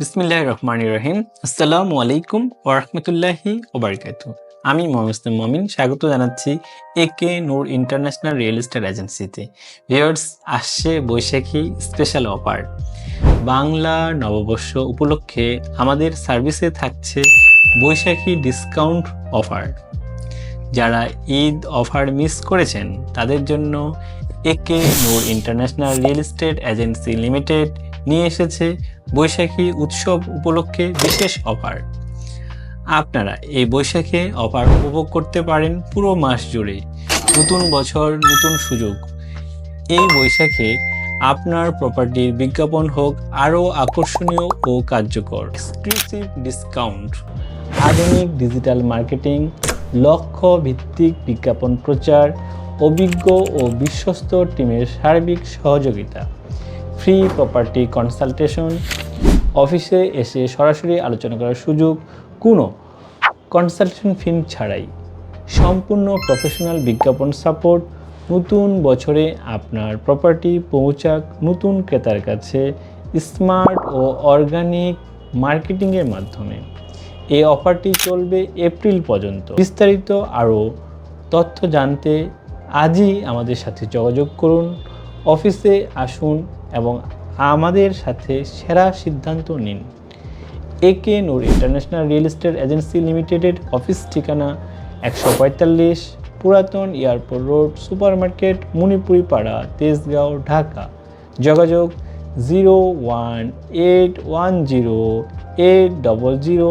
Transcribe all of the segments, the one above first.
বিসমিল্লাহ রহমান রহিম। আসসালামু আলাইকুম ওরহমতুল্লাহি ওবরকাতু আমি মোহাম্মদ মমিন, স্বাগত জানাচ্ছি A K Noor international real estate এজেন্সিতে। ভিউয়ার্স, আসছে বৈশাখী স্পেশাল অফার। বাংলা নববর্ষ উপলক্ষে আমাদের সার্ভিসে থাকছে বৈশাখী ডিসকাউন্ট অফার। যারা ঈদ অফার মিস করেছেন, তাদের জন্য A K Noor international real estate agency limited নিয়ে এসেছে বৈশাখী উৎসব উপলক্ষে বিশেষ অফার। আপনারা এই বৈশাখে অফার উপভোগ করতে পারেন পুরো মাস জুড়ে। নতুন বছর, নতুন সুযোগ। এই বৈশাখে আপনার প্রপার্টির বিজ্ঞাপন হোক আরও আকর্ষণীয় ও কার্যকর। এক্সক্লুসিভ ডিসকাউন্ট আধুনিক ডিজিটাল মার্কেটিং লক্ষ্য ভিত্তিক বিজ্ঞাপন প্রচার, অভিজ্ঞ ও বিশ্বস্ত টিমের সার্বিক সহযোগিতা। ফ্রি প্রপার্টি কনসালটেশন অফিসে এসে সরাসরি আলোচনা করার সুযোগ কোনো। কনসালটেশন ফি ছাড়াই সম্পূর্ণ প্রফেশনাল বিজ্ঞাপন সাপোর্ট, নতুন বছরে আপনার প্রপার্টি পৌঁছাক নতুন ক্রেতার কাছে স্মার্ট ও অর্গানিক মার্কেটিংয়ের মাধ্যমে। এই অফারটি চলবে এপ্রিল পর্যন্ত। বিস্তারিত আরও তথ্য জানতে আজই আমাদের সাথে যোগাযোগ করুন। অফিসে আসুন এবং আমাদের সাথে সেরা সিদ্ধান্ত নিন। A K Noor international real estate agency লিমিটেডের অফিস ঠিকানা একশো পঁয়তাল্লিশ পুরাতন airport road super market Manipuri Para Tejgaon, Dhaka. যোগাযোগ zero one eight one zero eight double zero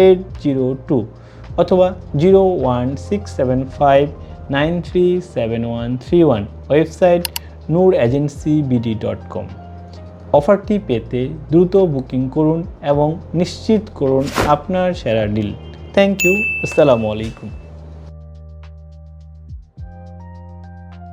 eight zero two অথবা zero one six seven five nine three seven one three one. Website Noor agency BD dot com অফারটি পেতে দ্রুত booking করুন এবং নিশ্চিত করুন আপনার সেরা ডিল। থ্যাংক ইউ আসসালামু আলাইকুম।